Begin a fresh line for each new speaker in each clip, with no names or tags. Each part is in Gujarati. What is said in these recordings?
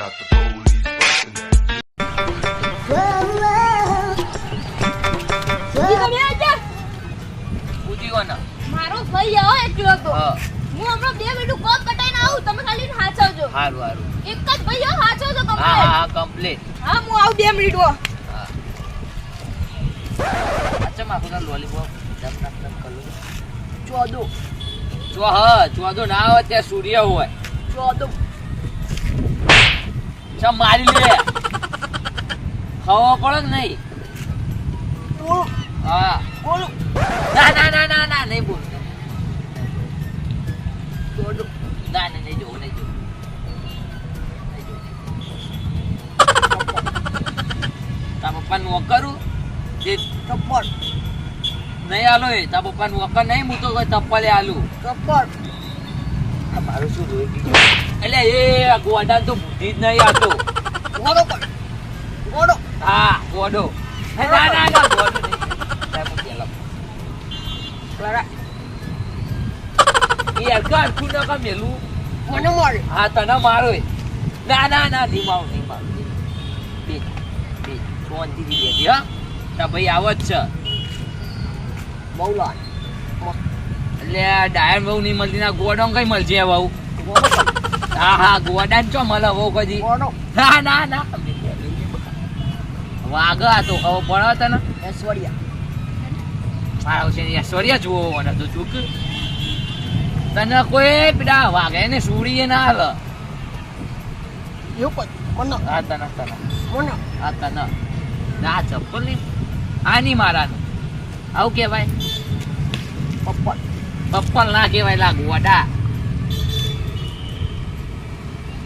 Got the police busting
મારો ભાઈ આવો એકલો હતો
હા.
હું હમણાં બે મિનિટ કોપ કટાઈને આવું તમે ખાલી હાચવજો.
સારું સારું
એક જ ભાઈ આવો હાચવજો કમ્પ્લીટ
હા કમ્પ્લીટ
હા હું આવું બે મિનિટ હો.
અચ્છા મારું તો લોલીપોપ ડમ ડમ ડમ કરું
ચોદો
જો હા ચોદો ના હોય ત્યાં સૂર્ય હોય.
ચોદો
ચમ મારી લે. ખાવા પડે કે નહીં?
બોલ.
હા.
બોલ.
ના ના ના ના ના નહીં બોલ. ના ના નહીં જોવું નહીં જોવું. તા પપ્પાને જે
ચપ્પલ
નહીં આલો એ તારા પપ્પાને વોકર નહીં હું તપ્પલે આલું.
ચપ્પલ
આ મારું શું રોઈ ગયું? એટલે એ ગોડા તો બુદ્ધિ જ નહીં આતો
ગોડો ગોડો.
હા ગોડો. ના ના ના ગોડો નહીં. સાહેબ, હું પેલા
ક્લારા
એ હરખા હરખું કા મેલું.
મને મળે
હા તને મારો. ના ના ના નહીં મારો નહીં મારું. બે હા. તા ભાઈ આવો જ છે.
બહુલા
એટલે આ બહુ નહીં મળતી ના ગોડો કઈ મળશે બહુ હા હા ગોડા ચો મળે બહુ કદી ના ના ના. વાઘ હતો ખબર પડે તને?
ઐશ્વર્યા.
મારા છે ઐશ્વર્યા જુઓ મને તો ચૂક. તને કોઈ પેલા વાઘે ને સુડીએ ના આવે
એવું
તને તને. તને. ના ચપ્પલ નહીં. આની મારાનું. આવું કહેવાય.
પપ્પલ
પપ્પલ ના કહેવાય લા ગોડા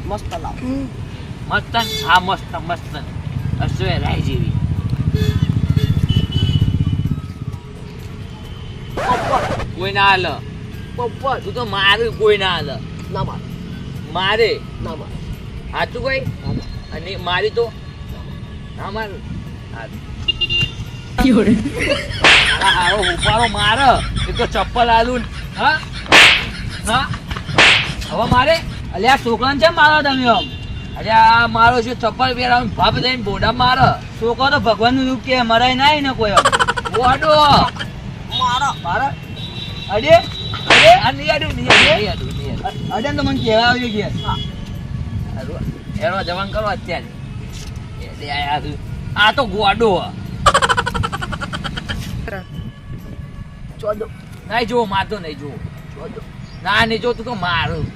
મસ્ત લાવ
મસ્તન હા મસ્ત મસ્ત અસવે રાય જેવી. કોઈ ના હાલ.
પપ્પલ
તું તો મારે કોઈ ના હાલ.
ના મારે.
મારે?
ના મારે.
હાચું કોઈ? અને મારી તો? ના મારું. હારું. હુંફારો મારે. તો ચપ્પલ આલું હા? હા? હવે મારે અલે આ છોકરાને છે મારો તમે આમ? અરે આ મારો છે ચપ્પલ પહેરાવું ભાપ દઈને બોડા મારો.
છોકરો તો ભગવાનનું રૂપ કે મરાય ના ને કોઈ આમ.
મારો.
મારા? અડે?
અરે આ નહીં આડું નહીં આડું. નહીં આડું નહીં આડું.
અડે ને તો મને કહેવા આવજો કે.
હારું. એનો જવાન કરો અત્યારે. એટલે આ- આ- આ તો ગોડો. નહીં જો મારતો નહીં જો ના નહીં જો તું તો મારું.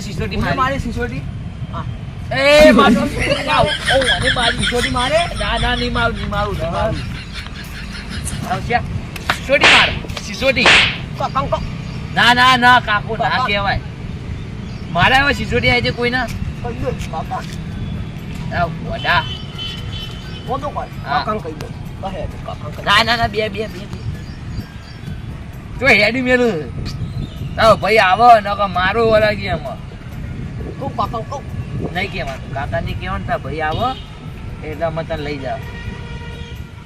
સિસોટી મારી
મારી સિસોટી
એ મારો જાઓ. ઓ અને મારી સિસોટી મારે? ના ના નહીં મારું નહીં મારું નહીં મારું. આવશે સિસોટી માર. સિસોટી
કંકો
ના ના ના કાકો ના કહેવાય. મારા હવે સિસોટી આવી છે કોઈના?
કાકા
વડા.
ગોડો પર
હા.
કાકા કહી દો કહે તો કાકા કહી
ના ના ના બે બે બે બે. જો હેડી મેલું તારો ભાઈ આવો ન કે મારો વળા કે એમાં
તું કાકા કહું
નહીં કહેવાનું કાકા નહીં કહેવાનું તાર ભાઈ આવો એટલે અમે તને લઈ જાવ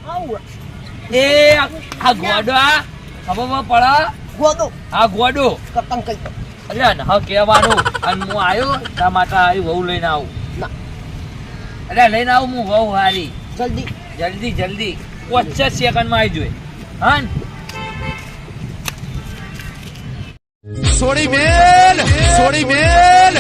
આવું
એ આ ગોડો આ ખબર પડે
ગોડો
આ ગોડો
કાકા કહી દો
એટલે ન કહેવાનું અને હું આવ્યો તા માતા આવી વહુ લઈને આવું
ના
એટલે લઈને આવું હું વહુ હારી
જલ્દી.
જલ્દી જલ્દી. પચાસ સેકન્ડમાં આવી જોઈએ. હા
સોડી મેલ સોડી મેલ.